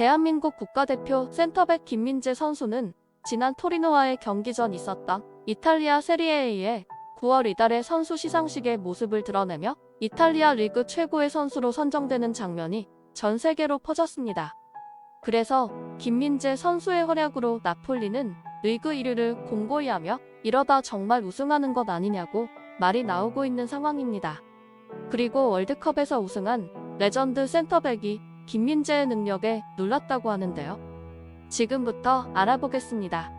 대한민국 국가대표 센터백 김민재 선수는 지난 토리노와의 경기 전 있었던 이탈리아 세리에A의 9월 이달의 선수 시상식의 모습을 드러내며 이탈리아 리그 최고의 선수로 선정되는 장면이 전 세계로 퍼졌습니다. 그래서 김민재 선수의 활약으로 나폴리는 리그 1위를 공고히 하며 이러다 정말 우승하는 것 아니냐고 말이 나오고 있는 상황입니다. 그리고 월드컵에서 우승한 레전드 센터백이 김민재의 능력에 놀랐다고 하는데요. 지금부터 알아보겠습니다.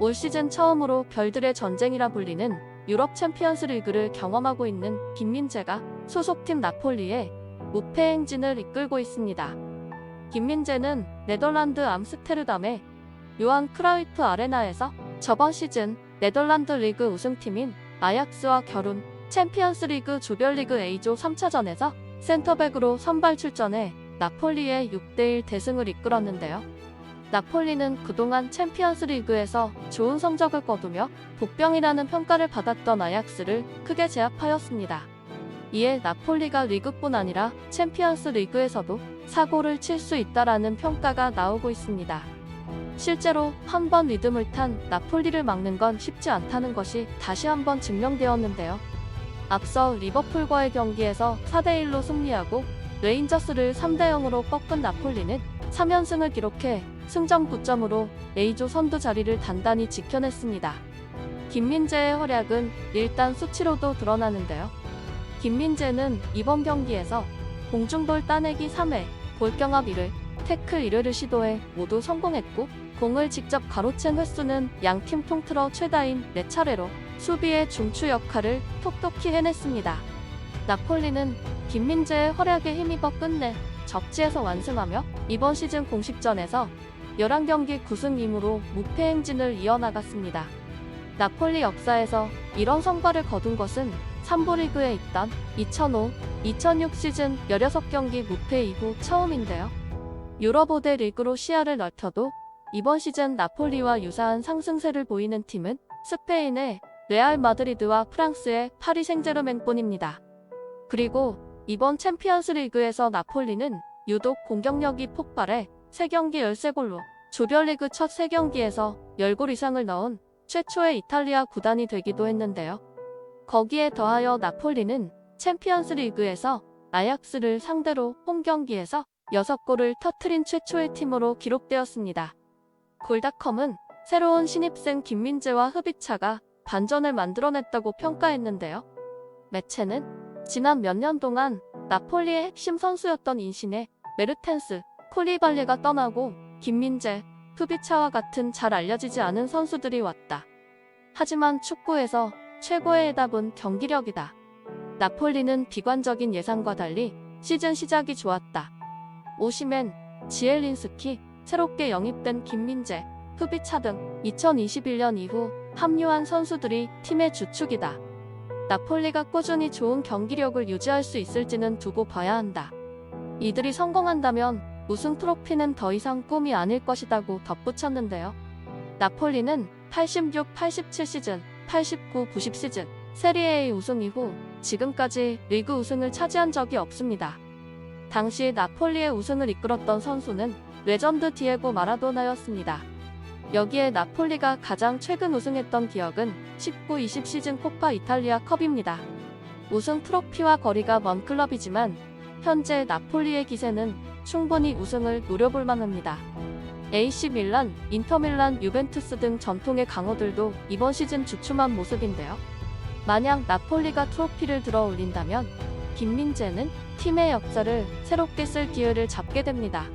올 시즌 처음으로 별들의 전쟁이라 불리는 유럽 챔피언스 리그를 경험하고 있는 김민재가 소속팀 나폴리의 무패 행진을 이끌고 있습니다. 김민재는 네덜란드 암스테르담의 요한 크라이프 아레나에서 저번 시즌 네덜란드 리그 우승팀인 아약스와 결혼 챔피언스 리그 조별리그 A조 3차전에서 센터백으로 선발 출전해 나폴리의 6대1 대승을 이끌었는데요. 나폴리는 그동안 챔피언스 리그에서 좋은 성적을 거두며 복병이라는 평가를 받았던 아약스를 크게 제압하였습니다. 이에 나폴리가 리그뿐 아니라 챔피언스 리그에서도 사고를 칠 수 있다라는 평가가 나오고 있습니다. 실제로 한 번 리듬을 탄 나폴리를 막는 건 쉽지 않다는 것이 다시 한번 증명되었는데요. 앞서 리버풀과의 경기에서 4대1로 승리하고 레인저스를 3대0으로 꺾은 나폴리는 3연승을 기록해 승점 9점으로 A조 선두 자리를 단단히 지켜냈습니다. 김민재의 활약은 일단 수치로도 드러나는데요. 김민재는 이번 경기에서 공중볼 따내기 3회, 볼경합 1회, 태클 1회를 시도해 모두 성공했고 공을 직접 가로챈 횟수는 양팀 통틀어 최다인 4차례로 수비의 중추 역할을 톡톡히 해냈습니다. 나폴리는 김민재의 활약에 힘입어 끝내 적지에서 완승하며 이번 시즌 공식전에서 11경기 9승 2무로 무패 행진을 이어나갔습니다. 나폴리 역사에서 이런 성과를 거둔 것은 3부 리그에 있던 2005, 2006 시즌 16경기 무패 이후 처음인데요. 유럽 5대 리그로 시야를 넓혀도 이번 시즌 나폴리와 유사한 상승세를 보이는 팀은 스페인의 레알 마드리드와 프랑스의 파리 생제르맹뿐입니다. 그리고 이번 챔피언스 리그에서 나폴리는 유독 공격력이 폭발해 3경기 13골로 조별리그 첫 3경기에서 10골 이상을 넣은 최초의 이탈리아 구단이 되기도 했는데요. 거기에 더하여 나폴리는 챔피언스 리그에서 아약스를 상대로 홈 경기에서 6골을 터트린 최초의 팀으로 기록되었습니다. 골닷컴은 새로운 신입생 김민재와 흡이차가 반전을 만들어냈다고 평가했는데요. 매체는 지난 몇 년 동안 나폴리의 핵심 선수였던 인신의 메르텐스, 콜리발리가 떠나고 김민재, 흡이차와 같은 잘 알려지지 않은 선수들이 왔다. 하지만 축구에서 최고의 해답은 경기력이다. 나폴리는 비관적인 예상과 달리 시즌 시작이 좋았다. 오시멘, 지엘린스키, 새롭게 영입된 김민재, 흡이차 등 2021년 이후 합류한 선수들이 팀의 주축이다. 나폴리가 꾸준히 좋은 경기력을 유지할 수 있을지는 두고 봐야 한다. 이들이 성공한다면 우승 트로피는 더 이상 꿈이 아닐 것이다고 덧붙였는데요. 나폴리는 86, 87 시즌, 89, 90 시즌 세리에의 우승 이후 지금까지 리그 우승을 차지한 적이 없습니다. 당시 나폴리의 우승을 이끌었던 선수는 레전드 디에고 마라도나였습니다. 여기에 나폴리가 가장 최근 우승했던 기억은 19-20 시즌 코파 이탈리아 컵입니다. 우승 트로피와 거리가 먼 클럽이지만 현재 나폴리의 기세는 충분히 우승을 노려볼 만합니다. AC 밀란, 인터밀란, 유벤투스 등 전통의 강호들도 이번 시즌 주춤한 모습인데요. 만약 나폴리가 트로피를 들어 올린다면 김민재는 팀의 역사를 새롭게 쓸 기회를 잡게 됩니다.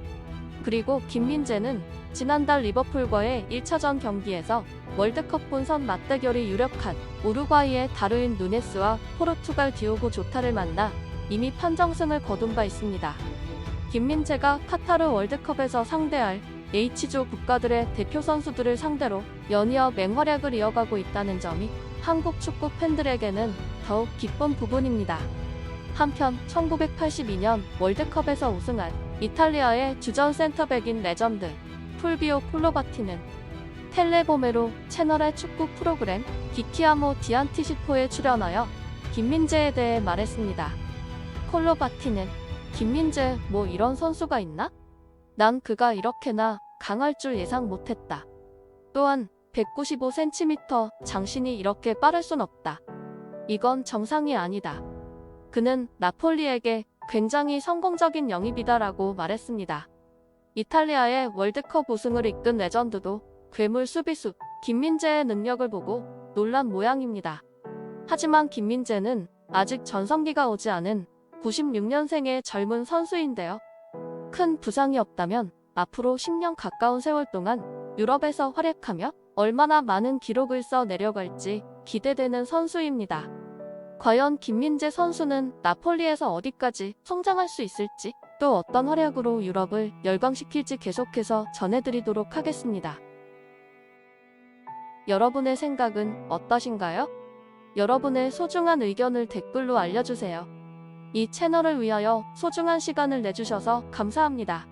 그리고 김민재는 지난달 리버풀과의 1차전 경기에서 월드컵 본선 맞대결이 유력한 우루과이의 다르인 누네스와 포르투갈 디오고 조타를 만나 이미 판정승을 거둔 바 있습니다. 김민재가 카타르 월드컵에서 상대할 H조 국가들의 대표 선수들을 상대로 연이어 맹활약을 이어가고 있다는 점이 한국 축구 팬들에게는 더욱 기쁜 부분입니다. 한편 1982년 월드컵에서 우승한 이탈리아의 주전 센터백인 레전드 풀비오 콜로바티는 텔레보메로 채널의 축구 프로그램 기키아모 디안티시포에 출연하여 김민재에 대해 말했습니다. 콜로바티는 김민재 뭐 이런 선수가 있나? 난 그가 이렇게나 강할 줄 예상 못했다. 또한 195cm 장신이 이렇게 빠를 순 없다. 이건 정상이 아니다. 그는 나폴리에게 굉장히 성공적인 영입이다라고 말했습니다. 이탈리아의 월드컵 우승을 이끈 레전드도 괴물 수비수 김민재의 능력을 보고 놀란 모양입니다. 하지만 김민재는 아직 전성기가 오지 않은 96년생의 젊은 선수인데요. 큰 부상이 없다면 앞으로 10년 가까운 세월 동안 유럽에서 활약하며 얼마나 많은 기록을 써 내려갈지 기대되는 선수입니다. 과연 김민재 선수는 나폴리에서 어디까지 성장할 수 있을지 또 어떤 활약으로 유럽을 열광시킬지 계속해서 전해드리도록 하겠습니다. 여러분의 생각은 어떠신가요? 여러분의 소중한 의견을 댓글로 알려주세요. 이 채널을 위하여 소중한 시간을 내주셔서 감사합니다.